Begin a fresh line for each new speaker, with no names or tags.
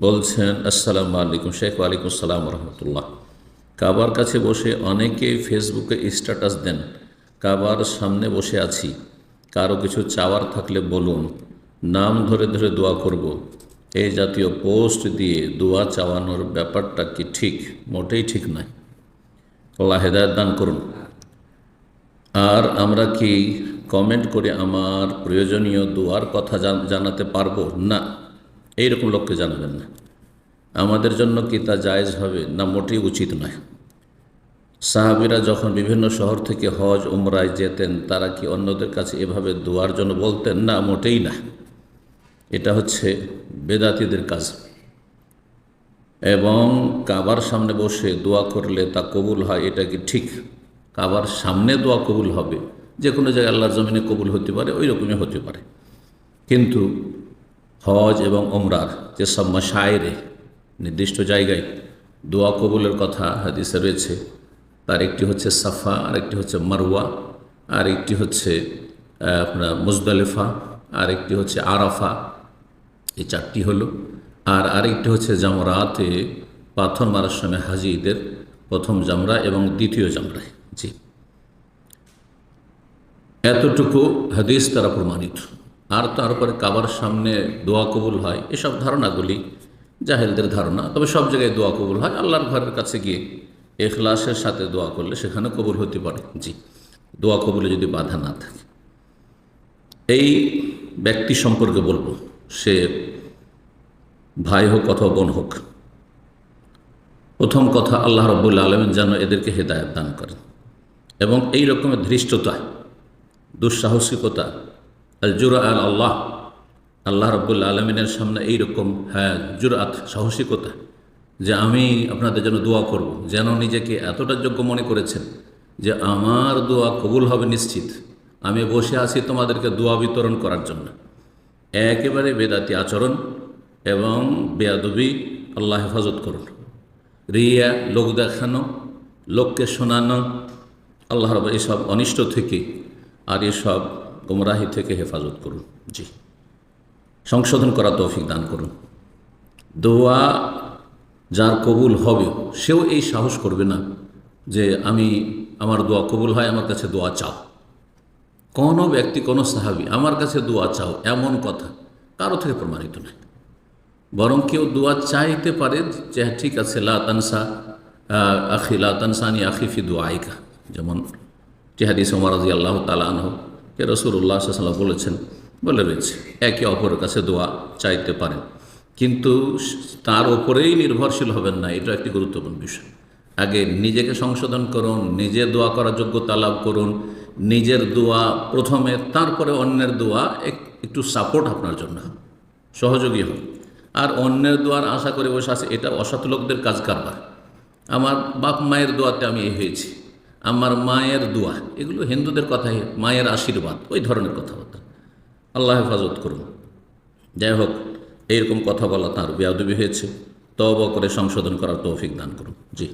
বলছেন, আসসালামু আলাইকুম শেখ, ওয়ালাইকুম সালাম রহমতুল্লাহ। কাবার কাছে বসে অনেকেই ফেসবুকে স্ট্যাটাস দেন, কাবার সামনে বসে আছি, কারও কিছু চাওয়ার থাকলে বলুন, নাম ধরে ধরে দোয়া করব। এই জাতীয় পোস্ট দিয়ে দোয়া চাওয়ানোর ব্যাপারটা কি ঠিক? মোটেই ঠিক নয়। আল্লাহ হেদায়ত দান করুন। আর আমরা কি কমেন্ট করে আমার প্রয়োজনীয় দোয়ার কথা জানাতে পারব? না। এইরকম লোককে জানাবেন না। আমাদের জন্য কি তা জায়েজ হবে না মোটেই উচিত নয়। সাহাবিরা যখন বিভিন্ন শহর থেকে হজ, উমরায় যেতেন, তারা কি অন্যদের কাছে এভাবে দোয়ার জন্য বলতেন? না, মোটেই না। এটা হচ্ছে বেদাতিদের কাজ। এবং কাবার সামনে বসে দোয়া করলে তা কবুল হয়, এটা কি ঠিক? কাবার সামনে দোয়া কবুল হবে। যে কোনো জায়গায় আল্লাহ জমিনে কবুল হতে পারে, ওই রকমই হতে পারে। কিন্তু হজ এবং ওমরার যে সব মাসায়রে নির্দিষ্ট জায়গায় দোয়া কবুলের কথা হাদিসে রয়েছে, তার একটি হচ্ছে সাফা আর একটি হচ্ছে মারওয়া আর একটি হচ্ছে আপনার মুজদালিফা আর একটি হচ্ছে আরাফা, এই চারটি হলো। আর আরেকটি হচ্ছে জামরাতে পাথর মারার সময় হাজিদের প্রথম জামরা এবং দ্বিতীয় জামরায়। জি। এতটুকু হাদিস তারা প্রমাণিত। আর তারপরে কাবার সামনে দোয়া কবুল হয়, এসব ধারণাগুলি জাহেলদের ধারণা। তবে সব জায়গায় দোয়া কবুল হয়, আল্লাহর ঘরের কাছে গিয়ে এখলাসের সাথে দোয়া করলে সেখানে কবুল হতে পারে। জি, দোয়া কবুলে যদি বাধা না থাকে। এই ব্যক্তি সম্পর্কে বলব, সে ভাই হোক অথবা বোন হোক, প্রথম কথা আল্লাহ রব্বুল্লা আলমিন যেন এদেরকে হেদায়ত দান করেন। এবং এই রকমের ধৃষ্টতা, দুঃসাহসিকতা আল জুরা আল আল্লাহ আল্লাহ রব্বুল্লা আলমিনের সামনে এইরকম হ্যাঁ জুরাত সাহসিকতা, যে আমি আপনাদের জন্য দোয়া করব। যেন নিজেকে এতটা যোগ্য মনে করেছেন যে আমার দোয়া কবুল হবে নিশ্চিত। আমি বসে আছি তোমাদেরকে দোয়া বিতরণ করার জন্য। একেবারে বেদাতি আচরণ এবং বেয়াদবি আল্লাহ হেফাজত করুন। রিয়া, লোক দেখানো, লোককে শোনানো, আল্লাহ রব এসব অনিষ্ট থেকে আর এসব গুমরাহি থেকে হেফাজত করুন। জি। সংশোধন করা তৌফিক দান করুন। দোয়া যার কবুল হবে সেও এই সাহস করবে না যে আমি আমার দোয়া কবুল হয় আমার কাছে দোয়া চাও। কোনো ব্যক্তি কোনো সাহাবি আমার কাছে দোয়া চাও এমন কথা কারও থেকে প্রমাণিত নয় বরং কেউ দোয়া চাইতে পারে যে হ্যাঁ, ঠিক আছে লা তানসা আহ, আখি লা তানসানি আখিফি দোয়াইকা। যেমন জেহাদিস ওমর রাজি আল্লাহ তালাহ কে রসুল্লাহ সাল্লাম বলেছেন, বলে রয়েছে, একে অপরের কাছে দোয়া চাইতে পারেন। কিন্তু তার ওপরেই নির্ভরশীল হবেন না, এটা একটি গুরুত্বপূর্ণ বিষয়। আগে নিজেকে সংশোধন করুন, নিজে দোয়া করার যোগ্যতা লাভ করুন, নিজের দোয়া প্রথমে, তারপরে অন্যের দোয়া এক- একটু সাপোর্ট আপনার জন্য। সহযোগী হবে আর অন্যের দোয়ার আশা করে বসে আছে, এটা অসৎ লোকদের কাজ কারবার। আমার বাপ মায়ের দোয়াতে আমি এই হয়েছি। আমার মায়ের দোয়া, এগুলো হিন্দুদের কথাই, মায়ের আশীর্বাদ, ওই ধরনের কথাবার্তা। আল্লাহ হেফাজত করুন। যাই হোক, এইরকম কথা বলা তাঁর বেয়াদবি হয়েছে। তব করে সংশোধন করার তৌফিক দান করুন। জি।